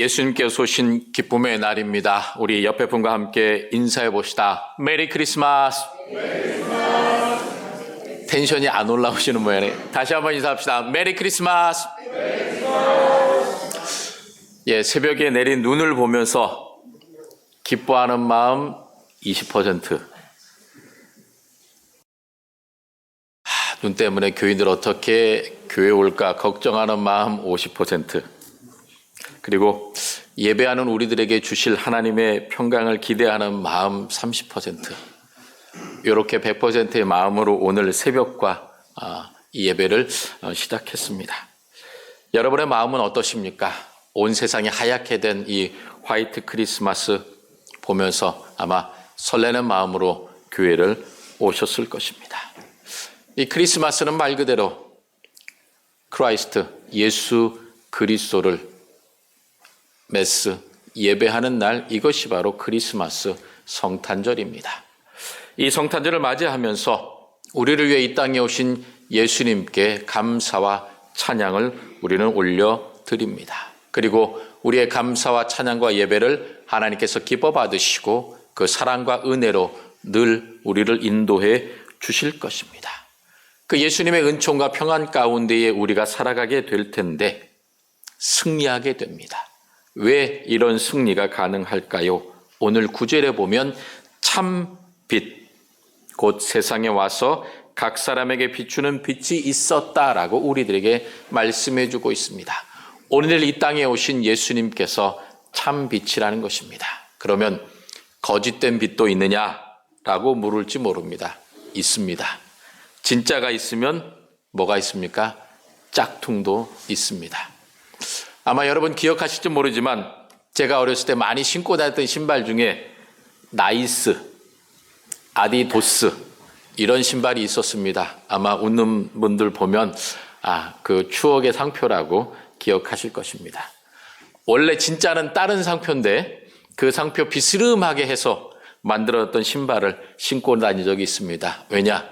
예수님께서 오신 기쁨의 날입니다. 우리 옆에 분과 함께 인사해 봅시다. 메리 크리스마스. 텐션이 안 올라오시는 모양이네. 다시 한번 인사합시다. 메리 크리스마스. 예, 새벽에 내린 눈을 보면서 기뻐하는 마음 20%. 하, 눈 때문에 교인들 어떻게 교회 올까 걱정하는 마음 50%. 그리고 예배하는 우리들에게 주실 하나님의 평강을 기대하는 마음 30%. 이렇게 100%의 마음으로 오늘 새벽과 아, 이 예배를 어, 시작했습니다. 여러분의 마음은 어떠십니까? 온 세상이 하얗게 된 이 화이트 크리스마스 보면서 아마 설레는 마음으로 교회를 오셨을 것입니다. 이 크리스마스는 말 그대로 크라이스트, 예수 그리스도를 메스, 예배하는 날 이것이 바로 크리스마스 성탄절입니다. 이 성탄절을 맞이하면서 우리를 위해 이 땅에 오신 예수님께 감사와 찬양을 우리는 올려 드립니다. 그리고 우리의 감사와 찬양과 예배를 하나님께서 기뻐 받으시고 그 사랑과 은혜로 늘 우리를 인도해 주실 것입니다. 그 예수님의 은총과 평안 가운데에 우리가 살아가게 될 텐데 승리하게 됩니다. 왜 이런 승리가 가능할까요? 오늘 구절에 보면 참 빛, 곧 세상에 와서 각 사람에게 비추는 빛이 있었다라고 우리들에게 말씀해 주고 있습니다. 오늘 이 땅에 오신 예수님께서 참 빛이라는 것입니다. 그러면 거짓된 빛도 있느냐라고 물을지 모릅니다. 있습니다. 진짜가 있으면 뭐가 있습니까? 짝퉁도 있습니다. 아마 여러분 기억하실지 모르지만 제가 어렸을 때 많이 신고 다녔던 신발 중에 나이스, 아디도스 이런 신발이 있었습니다. 아마 웃는 분들 보면 아, 그 추억의 상표라고 기억하실 것입니다. 원래 진짜는 다른 상표인데 그 상표 비스름하게 해서 만들었던 신발을 신고 다닌 적이 있습니다. 왜냐?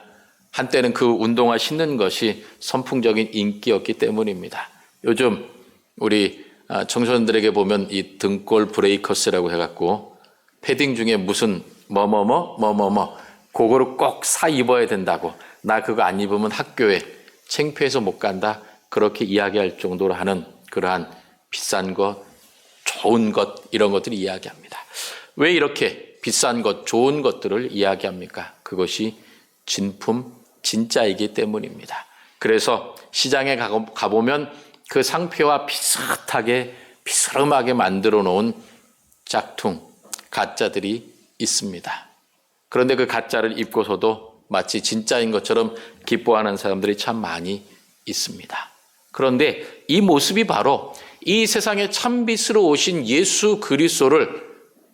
한때는 그 운동화 신는 것이 선풍적인 인기였기 때문입니다. 요즘 우리 청소년들에게 보면 이 등골 브레이커스라고 해갖고 패딩 중에 무슨 뭐뭐뭐 뭐뭐뭐 그거를 꼭 사 입어야 된다고 나 그거 안 입으면 학교에 창피해서 못 간다 그렇게 이야기할 정도로 하는 그러한 비싼 것 좋은 것 이런 것들을 이야기합니다. 왜 이렇게 비싼 것 좋은 것들을 이야기합니까? 그것이 진품 진짜이기 때문입니다. 그래서 시장에 가보면 그 상표와 비슷하게 비스름하게 만들어 놓은 짝퉁 가짜들이 있습니다. 그런데 그 가짜를 입고서도 마치 진짜인 것처럼 기뻐하는 사람들이 참 많이 있습니다. 그런데 이 모습이 바로 이 세상에 참빛으로 오신 예수 그리스도를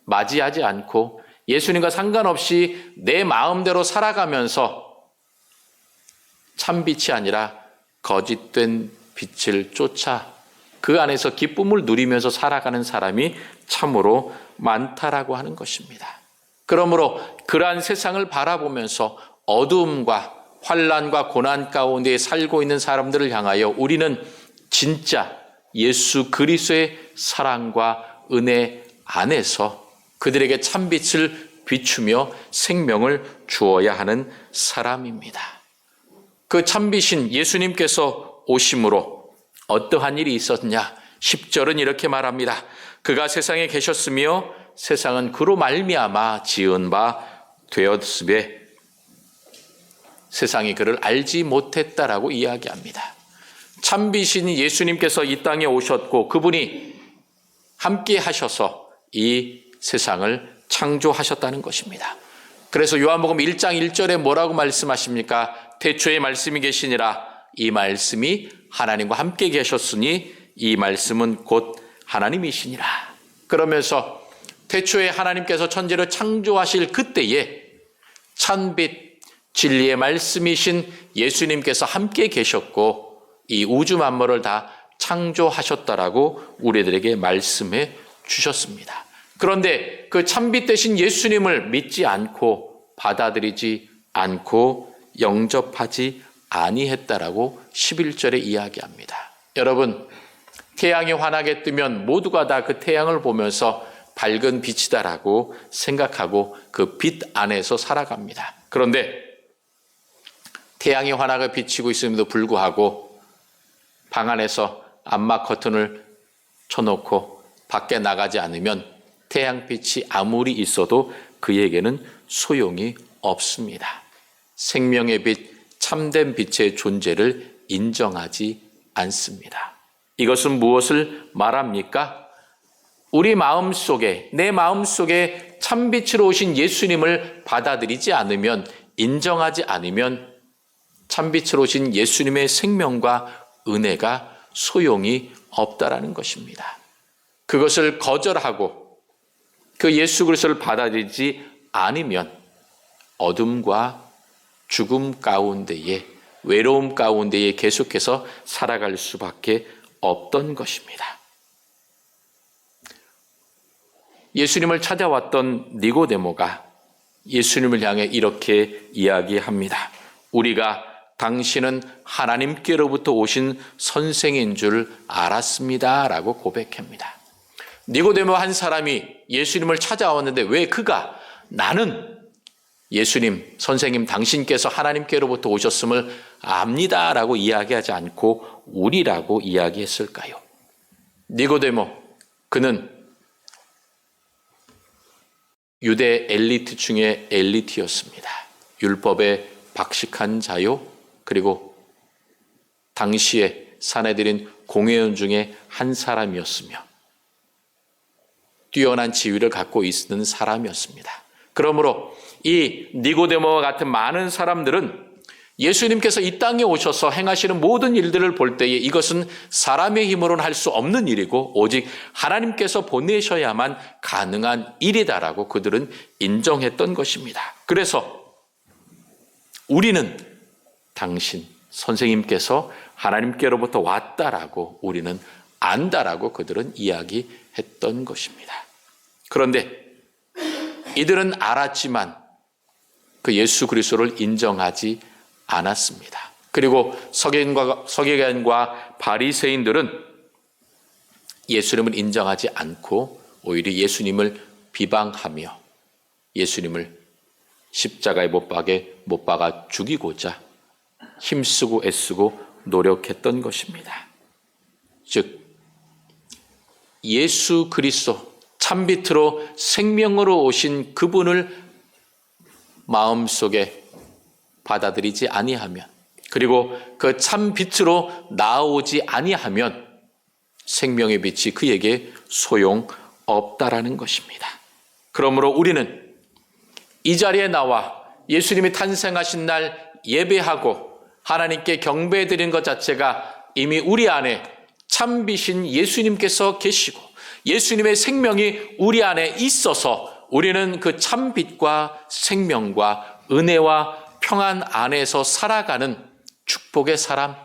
맞이하지 않고 예수님과 상관없이 내 마음대로 살아가면서 참빛이 아니라 거짓된 빛을 쫓아 그 안에서 기쁨을 누리면서 살아가는 사람이 참으로 많다라고 하는 것입니다. 그러므로 그러한 세상을 바라보면서 어두움과 환란과 고난 가운데 살고 있는 사람들을 향하여 우리는 진짜 예수 그리스도의 사랑과 은혜 안에서 그들에게 참빛을 비추며 생명을 주어야 하는 사람입니다. 그 참빛인 예수님께서 오심으로 어떠한 일이 있었냐? 10절은 이렇게 말합니다. 그가 세상에 계셨으며 세상은 그로 말미암아 지은 바 되었으되 세상이 그를 알지 못했다라고 이야기합니다. 참비신 예수님께서 이 땅에 오셨고 그분이 함께 하셔서 이 세상을 창조하셨다는 것입니다. 그래서 요한복음 1장 1절에 뭐라고 말씀하십니까? 태초에 말씀이 계시니라 이 말씀이 하나님과 함께 계셨으니 이 말씀은 곧 하나님이시니라. 그러면서 태초에 하나님께서 천지를 창조하실 그때에 찬빛 진리의 말씀이신 예수님께서 함께 계셨고 이 우주 만물을 다 창조하셨다라고 우리들에게 말씀해 주셨습니다. 그런데 그 참빛 대신 예수님을 믿지 않고 받아들이지 않고 영접하지 아니했다라고 11절에 이야기합니다. 여러분, 태양이 환하게 뜨면 모두가 다 그 태양을 보면서 밝은 빛이다라고 생각하고 그 빛 안에서 살아갑니다. 그런데 태양이 환하게 비치고 있음에도 불구하고 방 안에서 암막 커튼을 쳐놓고 밖에 나가지 않으면 태양빛이 아무리 있어도 그에게는 소용이 없습니다. 생명의 빛, 참된 빛의 존재를 인정하지 않습니다. 이것은 무엇을 말합니까? 우리 마음 속에, 내 마음 속에 참빛으로 오신 예수님을 받아들이지 않으면, 인정하지 않으면 참빛으로 오신 예수님의 생명과 은혜가 소용이 없다라는 것입니다. 그것을 거절하고 그 예수 그리스도를 받아들이지 않으면 어둠과 죽음 가운데에 외로움 가운데에 계속해서 살아갈 수밖에 없던 것입니다. 예수님을 찾아왔던 니고데모가 예수님을 향해 이렇게 이야기합니다. 우리가 당신은 하나님께로부터 오신 선생인 줄 알았습니다. 라고 고백합니다. 니고데모 한 사람이 예수님을 찾아왔는데 왜 그가 나는 예수님, 선생님, 당신께서 하나님께로부터 오셨음을 압니다. 라고 이야기하지 않고 우리라고 이야기했을까요? 니고데모, 그는 유대 엘리트 중에 엘리트였습니다. 율법에 박식한 자요, 그리고 당시에 사내들인 공회원 중에 한 사람이었으며 뛰어난 지위를 갖고 있는 사람이었습니다. 그러므로 이 니고데모와 같은 많은 사람들은 예수님께서 이 땅에 오셔서 행하시는 모든 일들을 볼 때에 이것은 사람의 힘으로는 할 수 없는 일이고 오직 하나님께서 보내셔야만 가능한 일이다라고 그들은 인정했던 것입니다. 그래서 우리는 당신 선생님께서 하나님께로부터 왔다라고 우리는 안다라고 그들은 이야기했던 것입니다. 그런데 이들은 알았지만 그 예수 그리스도를 인정하지 않았습니다. 그리고 서기관과, 서기관과 바리새인들은 예수님을 인정하지 않고 오히려 예수님을 비방하며 예수님을 십자가에 못 박에 못 박아 죽이고자 힘쓰고 애쓰고 노력했던 것입니다. 즉 예수 그리스도 참빛으로 생명으로 오신 그분을 마음속에 받아들이지 아니하면 그리고 그 참 빛으로 나오지 아니하면 생명의 빛이 그에게 소용 없다라는 것입니다. 그러므로 우리는 이 자리에 나와 예수님이 탄생하신 날 예배하고 하나님께 경배 드리는 것 자체가 이미 우리 안에 참비신 예수님께서 계시고 예수님의 생명이 우리 안에 있어서 우리는 그 참빛과 생명과 은혜와 평안 안에서 살아가는 축복의 사람,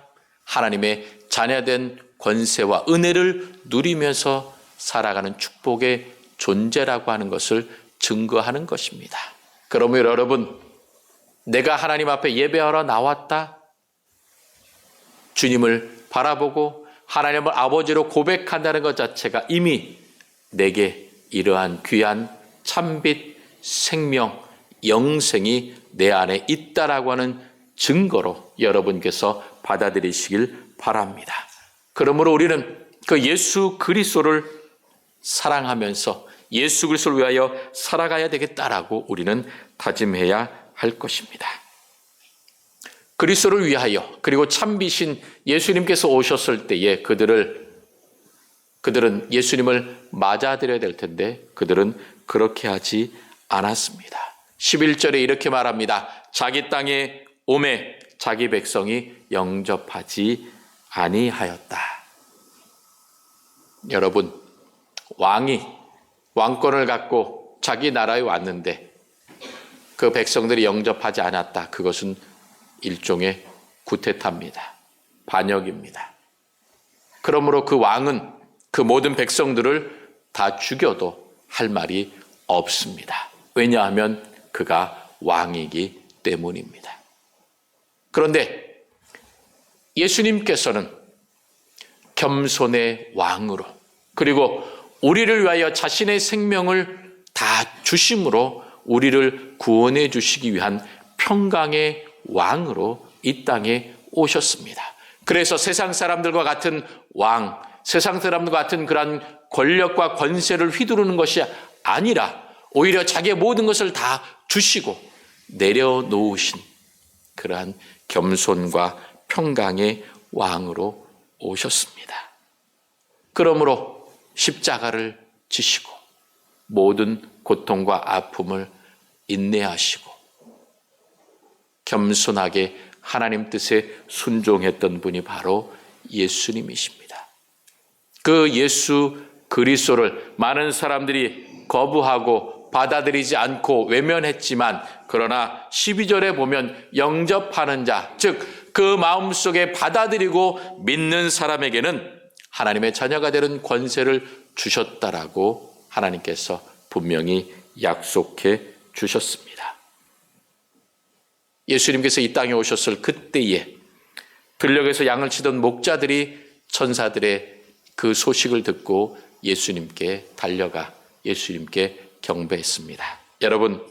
하나님의 자녀된 권세와 은혜를 누리면서 살아가는 축복의 존재라고 하는 것을 증거하는 것입니다. 그러면 여러분, 내가 하나님 앞에 예배하러 나왔다. 주님을 바라보고 하나님을 아버지로 고백한다는 것 자체가 이미 내게 이러한 귀한 참빛 생명, 영생이 내 안에 있다라고 하는 증거로 여러분께서 받아들이시길 바랍니다. 그러므로 우리는 그 예수 그리스도를 사랑하면서 예수 그리스도를 위하여 살아가야 되겠다라고 우리는 다짐해야 할 것입니다. 그리스도를 위하여 그리고 참비신 예수님께서 오셨을 때에 그들을 그들은 예수님을 맞아들여야 될 텐데 그들은 그렇게 하지 않았습니다. 11절에 이렇게 말합니다. 자기 땅에 오매 자기 백성이 영접하지 아니하였다. 여러분, 왕이 왕권을 갖고 자기 나라에 왔는데 그 백성들이 영접하지 않았다. 그것은 일종의 구테타입니다. 반역입니다. 그러므로 그 왕은 그 모든 백성들을 다 죽여도 할 말이 없습니다. 왜냐하면 그가 왕이기 때문입니다. 그런데 예수님께서는 겸손의 왕으로 그리고 우리를 위하여 자신의 생명을 다 주심으로 우리를 구원해 주시기 위한 평강의 왕으로 이 땅에 오셨습니다. 그래서 세상 사람들과 같은 왕, 세상 사람들과 같은 그러한 권력과 권세를 휘두르는 것이 아니라 오히려 자기의 모든 것을 다 주시고 내려놓으신 그러한 겸손과 평강의 왕으로 오셨습니다. 그러므로 십자가를 지시고 모든 고통과 아픔을 인내하시고 겸손하게 하나님 뜻에 순종했던 분이 바로 예수님이십니다. 그 예수 그리스도를 많은 사람들이 거부하고 받아들이지 않고 외면했지만 그러나 12절에 보면 영접하는 자, 즉 그 마음속에 받아들이고 믿는 사람에게는 하나님의 자녀가 되는 권세를 주셨다라고 하나님께서 분명히 약속해 주셨습니다. 예수님께서 이 땅에 오셨을 그때에 들녘에서 양을 치던 목자들이 천사들의 그 소식을 듣고 예수님께 달려가 예수님께 경배했습니다. 여러분,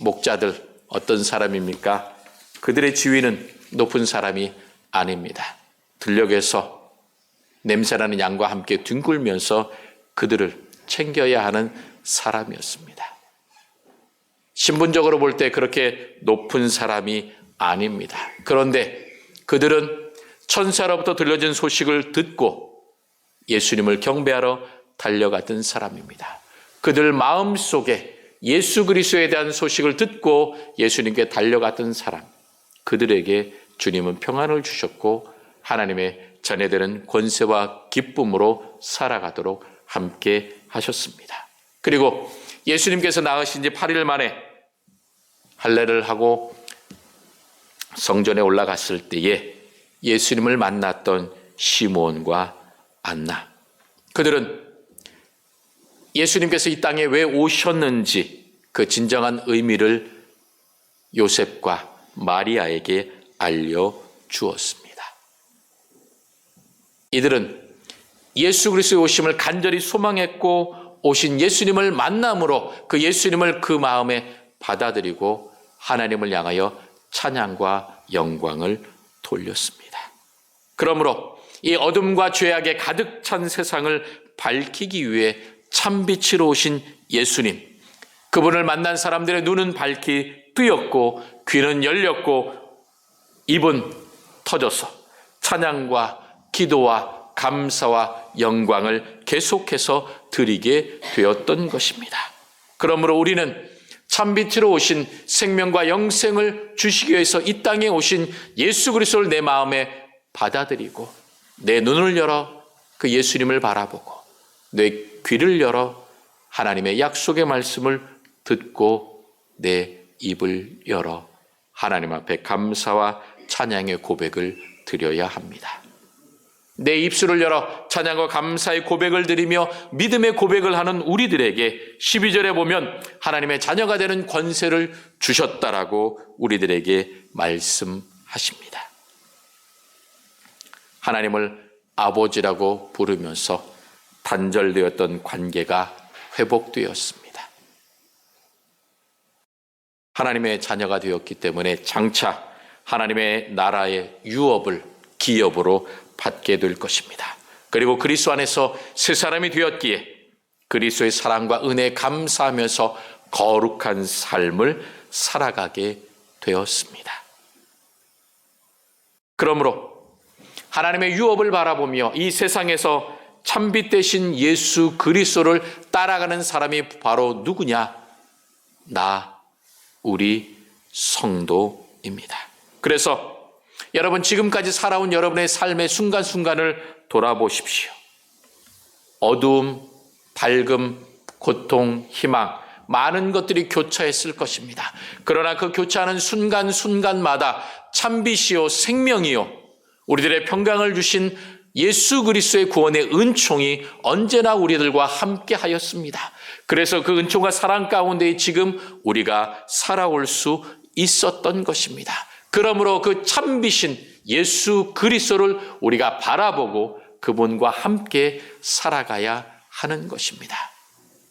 목자들 어떤 사람입니까? 그들의 지위는 높은 사람이 아닙니다. 들녘에서 냄새나는 양과 함께 뒹굴면서 그들을 챙겨야 하는 사람이었습니다. 신분적으로 볼 때 그렇게 높은 사람이 아닙니다. 그런데 그들은 천사로부터 들려진 소식을 듣고 예수님을 경배하러 달려갔던 사람입니다. 그들 마음 속에 예수 그리스도에 대한 소식을 듣고 예수님께 달려갔던 사람, 그들에게 주님은 평안을 주셨고 하나님의 전해되는 권세와 기쁨으로 살아가도록 함께 하셨습니다. 그리고 예수님께서 나으신 지 8일 만에 할례를 하고 성전에 올라갔을 때에 예수님을 만났던 시몬과 안나. 그들은 예수님께서 이 땅에 왜 오셨는지 그 진정한 의미를 요셉과 마리아에게 알려 주었습니다. 이들은 예수 그리스도의 오심을 간절히 소망했고 오신 예수님을 만남으로 그 예수님을 그 마음에 받아들이고 하나님을 향하여 찬양과 영광을 돌렸습니다. 그러므로 이 어둠과 죄악에 가득 찬 세상을 밝히기 위해 참빛으로 오신 예수님, 그분을 만난 사람들의 눈은 밝히 뜨였고 귀는 열렸고 입은 터져서 찬양과 기도와 감사와 영광을 계속해서 드리게 되었던 것입니다. 그러므로 우리는 참빛으로 오신 생명과 영생을 주시기 위해서 이 땅에 오신 예수 그리스도를 내 마음에 받아들이고 내 눈을 열어 그 예수님을 바라보고 내 귀를 열어 하나님의 약속의 말씀을 듣고 내 입을 열어 하나님 앞에 감사와 찬양의 고백을 드려야 합니다. 내 입술을 열어 찬양과 감사의 고백을 드리며 믿음의 고백을 하는 우리들에게 12절에 보면 하나님의 자녀가 되는 권세를 주셨다라고 우리들에게 말씀하십니다. 하나님을 아버지라고 부르면서 단절되었던 관계가 회복되었습니다. 하나님의 자녀가 되었기 때문에 장차 하나님의 나라의 유업을 기업으로 받게 될 것입니다. 그리고 그리스도 안에서 새 사람이 되었기에 그리스도의 사랑과 은혜에 감사하면서 거룩한 삶을 살아가게 되었습니다. 그러므로 하나님의 유업을 바라보며 이 세상에서 참빛 대신 예수 그리스도를 따라가는 사람이 바로 누구냐? 나, 우리 성도입니다. 그래서 여러분 지금까지 살아온 여러분의 삶의 순간순간을 돌아보십시오. 어두움, 밝음, 고통, 희망, 많은 것들이 교차했을 것입니다. 그러나 그 교차하는 순간순간마다 참빛이요, 생명이요, 우리들의 평강을 주신 예수 그리스도의 구원의 은총이 언제나 우리들과 함께 하였습니다. 그래서 그 은총과 사랑 가운데 지금 우리가 살아올 수 있었던 것입니다. 그러므로 그 참비신 예수 그리스도를 우리가 바라보고 그분과 함께 살아가야 하는 것입니다.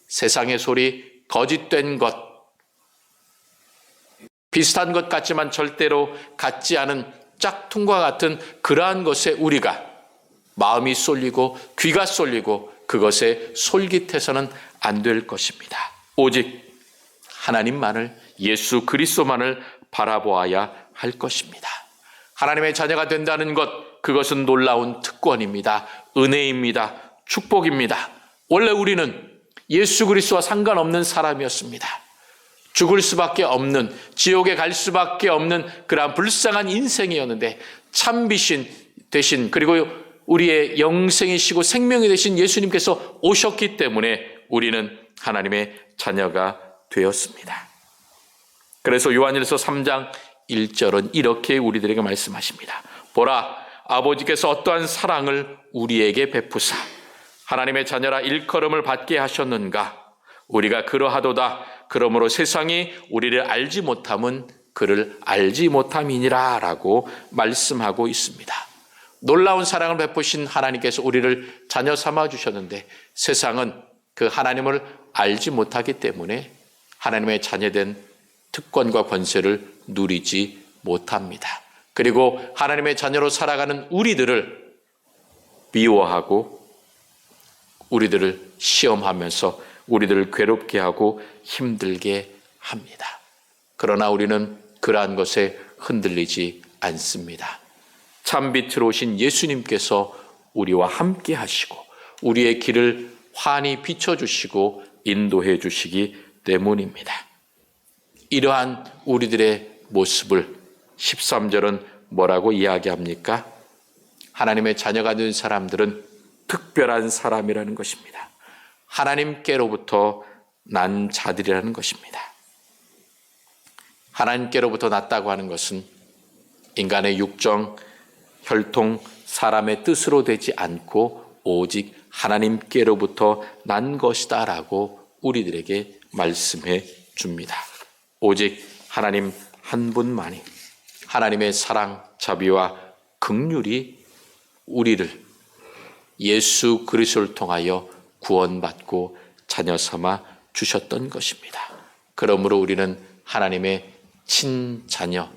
세상의 소리, 거짓된 것, 비슷한 것 같지만 절대로 같지 않은 짝퉁과 같은 그러한 것에 우리가 마음이 쏠리고 귀가 쏠리고 그것에 솔깃해서는 안 될 것입니다. 오직 하나님만을 예수 그리스도만을 바라보아야 할 것입니다. 하나님의 자녀가 된다는 것 그것은 놀라운 특권입니다. 은혜입니다. 축복입니다. 원래 우리는 예수 그리스도와 상관없는 사람이었습니다. 죽을 수밖에 없는 지옥에 갈 수밖에 없는 그러한 불쌍한 인생이었는데 참비신 대신 그리고 우리의 영생이시고 생명이 되신 예수님께서 오셨기 때문에 우리는 하나님의 자녀가 되었습니다. 그래서 요한일서 3장 1절은 이렇게 우리들에게 말씀하십니다. 보라 아버지께서 어떠한 사랑을 우리에게 베푸사 하나님의 자녀라 일컬음을 받게 하셨는가 우리가 그러하도다 그러므로 세상이 우리를 알지 못함은 그를 알지 못함이니라 라고 말씀하고 있습니다. 놀라운 사랑을 베푸신 하나님께서 우리를 자녀 삼아 주셨는데 세상은 그 하나님을 알지 못하기 때문에 하나님의 자녀된 특권과 권세를 누리지 못합니다. 그리고 하나님의 자녀로 살아가는 우리들을 미워하고 우리들을 시험하면서 우리들을 괴롭게 하고 힘들게 합니다. 그러나 우리는 그러한 것에 흔들리지 않습니다. 참빛으로 오신 예수님께서 우리와 함께 하시고 우리의 길을 환히 비춰주시고 인도해 주시기 때문입니다. 이러한 우리들의 모습을 13절은 뭐라고 이야기합니까? 하나님의 자녀가 된 사람들은 특별한 사람이라는 것입니다. 하나님께로부터 난 자들이라는 것입니다. 하나님께로부터 났다고 하는 것은 인간의 육정, 혈통, 사람의 뜻으로 되지 않고 오직 하나님께로부터 난 것이다라고 우리들에게 말씀해 줍니다. 오직 하나님 한 분만이 하나님의 사랑, 자비와 극률이 우리를 예수 그리스도를 통하여 구원받고 자녀 삼아 주셨던 것입니다. 그러므로 우리는 하나님의 친자녀,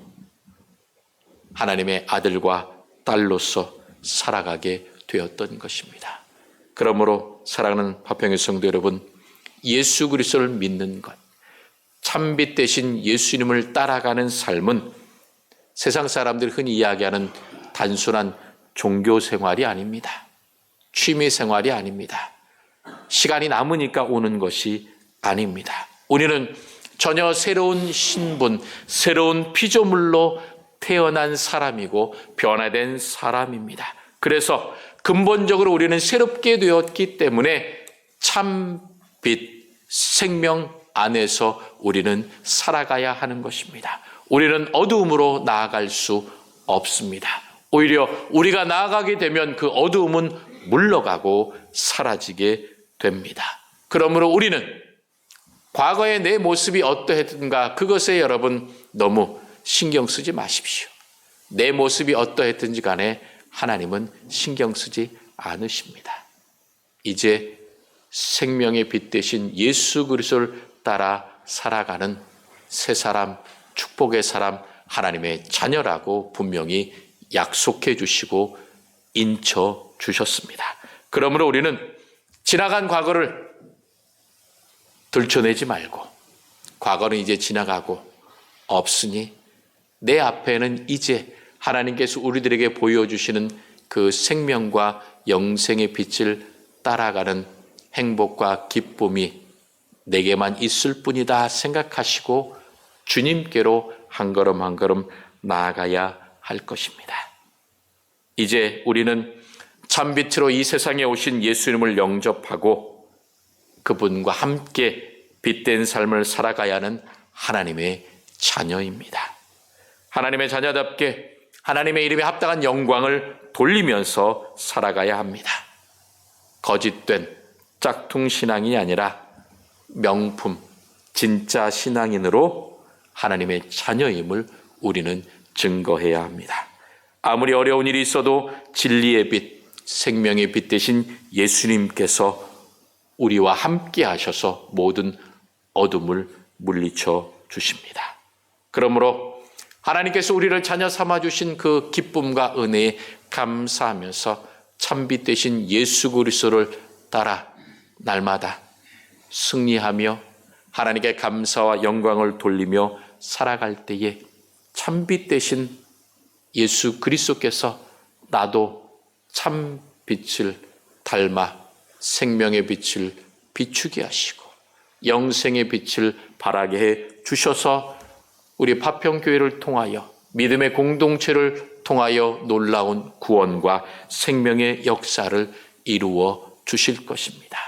하나님의 아들과 딸로서 살아가게 되었던 것입니다. 그러므로 사랑하는 화평의 성도 여러분, 예수 그리스도를 믿는 것, 참빛 대신 예수님을 따라가는 삶은 세상 사람들이 흔히 이야기하는 단순한 종교 생활이 아닙니다. 취미 생활이 아닙니다. 시간이 남으니까 오는 것이 아닙니다. 우리는 전혀 새로운 신분, 새로운 피조물로 태어난 사람이고 변화된 사람입니다. 그래서 근본적으로 우리는 새롭게 되었기 때문에 참 빛 생명 안에서 우리는 살아가야 하는 것입니다. 우리는 어두움으로 나아갈 수 없습니다. 오히려 우리가 나아가게 되면 그 어두움은 물러가고 사라지게 됩니다. 그러므로 우리는 과거의 내 모습이 어떠했든가 그것에 여러분 너무 신경 쓰지 마십시오. 내 모습이 어떠했든지 간에 하나님은 신경 쓰지 않으십니다. 이제 생명의 빛 대신 예수 그리스도를 따라 살아가는 새 사람, 축복의 사람, 하나님의 자녀라고 분명히 약속해 주시고 인쳐 주셨습니다. 그러므로 우리는 지나간 과거를 들춰내지 말고 과거는 이제 지나가고 없으니 내 앞에는 이제 하나님께서 우리들에게 보여주시는 그 생명과 영생의 빛을 따라가는 행복과 기쁨이 내게만 있을 뿐이다 생각하시고 주님께로 한 걸음 한 걸음 나아가야 할 것입니다. 이제 우리는 참빛으로 이 세상에 오신 예수님을 영접하고 그분과 함께 빛된 삶을 살아가야 하는 하나님의 자녀입니다. 하나님의 자녀답게 하나님의 이름에 합당한 영광을 돌리면서 살아가야 합니다. 거짓된 짝퉁 신앙이 아니라 명품, 진짜 신앙인으로 하나님의 자녀임을 우리는 증거해야 합니다. 아무리 어려운 일이 있어도 진리의 빛, 생명의 빛 대신 예수님께서 우리와 함께 하셔서 모든 어둠을 물리쳐 주십니다. 그러므로 하나님께서 우리를 자녀 삼아 주신 그 기쁨과 은혜에 감사하면서 참빛 대신 예수 그리스도를 따라 날마다 승리하며 하나님께 감사와 영광을 돌리며 살아갈 때에 참빛 대신 예수 그리스도께서 나도 참 빛을 닮아 생명의 빛을 비추게 하시고 영생의 빛을 발하게 해 주셔서 우리 파평교회를 통하여 믿음의 공동체를 통하여 놀라운 구원과 생명의 역사를 이루어 주실 것입니다.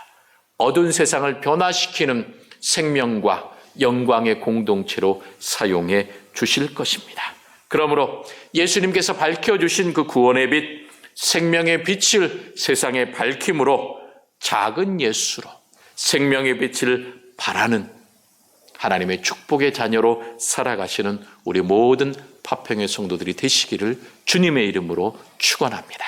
어두운 세상을 변화시키는 생명과 영광의 공동체로 사용해 주실 것입니다. 그러므로 예수님께서 밝혀주신 그 구원의 빛, 생명의 빛을 세상에 밝힘으로 작은 예수로 생명의 빛을 바라는 하나님의 축복의 자녀로 살아가시는 우리 모든 파평의 성도들이 되시기를 주님의 이름으로 축원합니다.